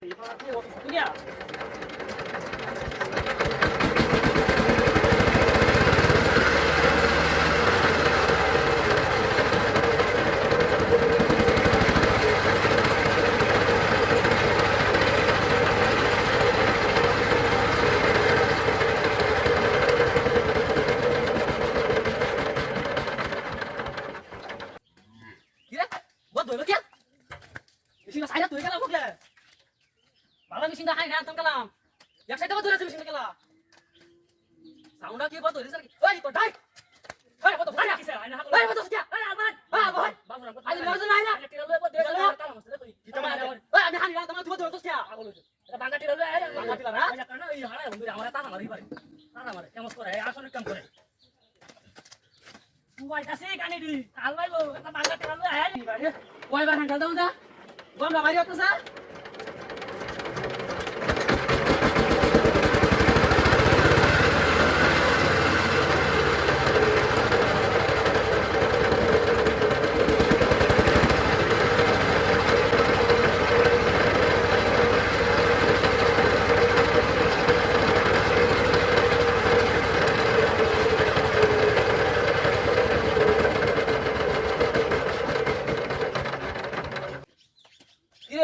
Kira, buat dulu kira. Di sini saya tuh kan aku kira. ভালো মেশিনটা high না আনতাম গেলাম এক সাইডে বন্ধ হয়েছে মেশিনটা গেলা সাউন্ডটা কি বন্ধ হয়েছে ওই তো ডাই ওই বন্ধ ভাই ওই বন্ধ ওই আলমান ওই আলমান আই না ওই আমি হানি না তোমার তুই বন্ধ হতো সুতিয়া বাঙ্গাটি না ওই হ্যান্ডেল দাও দা গমলা মারি হতো স্যার কিরে বিশাল সাইডে তুই যাইতে ওই না বন্ধ হলা দেখাটা দেখো তোর সমস্যা আছে নাকি সাবুনও ঠিক আছে তো বন্ধ হলে খেলা দিয়া দেখাটা দেখো সে হ্যাঁ আমি লাইন দেবো আনতা পারি না গিয়ে দিয়া আরে বদমাইশ রে এ বদমাইশ এই ওই কই গেল দোস্ত ওই মিশে বন্ধ হলা ওই বাঙ্গা টিলা রে ওই তুই বাঙ্গা টিলা মিশি গাড়িয়া আই যাবি না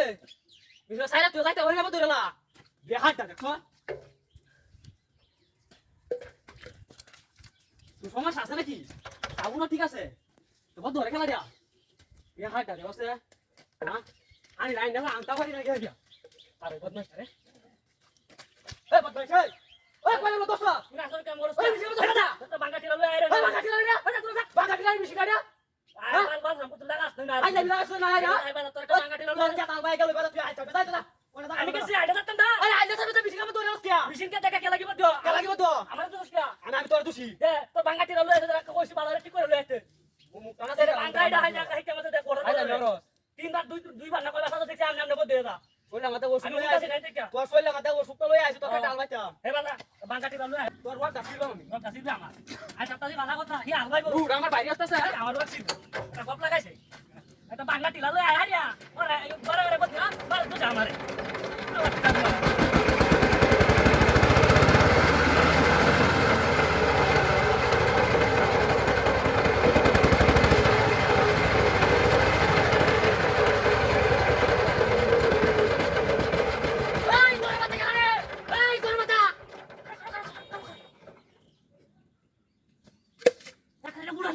আসলে না আয়া তোর যা তাল ভাই গেল বাদ তুই আইতা বেদা তোরা ওনা আমি কাছে আইডা যাচ্তাম না আরে আইলে সবে তো বিশি কাম তোর রসকিয়া মেশিনকে দেখা কে লাগিব দিও কে লাগিব তো আমার তো দোষটা আমি আমি তোর দোষী দে তোর বাঙ্গাটি রলো এসে দেখা কইছি ভালো ঠিক করে লইতে টানা তেরে বাঙ্গাইডা হাই না কাহিতে মতে দেখ বড় আই যাবি রস তিনবার দুই দুইবার না কইবা সাথে দেখছি আমি নাম নেব দিয়ে দা কইলা মাথা ওষুধ লই আইছি তোর কইলা মাথা ওষুধ লই আইছি তোর টাল বাইতা হে বাবা বাঙ্গাটি তোর তোর আই সপ্তাহে ভালো কথা। হি আলবাই বউ আমার বাইরে আসতেছে। আমার লাগছি 黙れ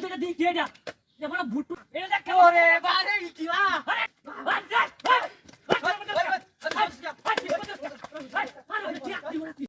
全バ黙れできやだ。で、このぶっ。バレる。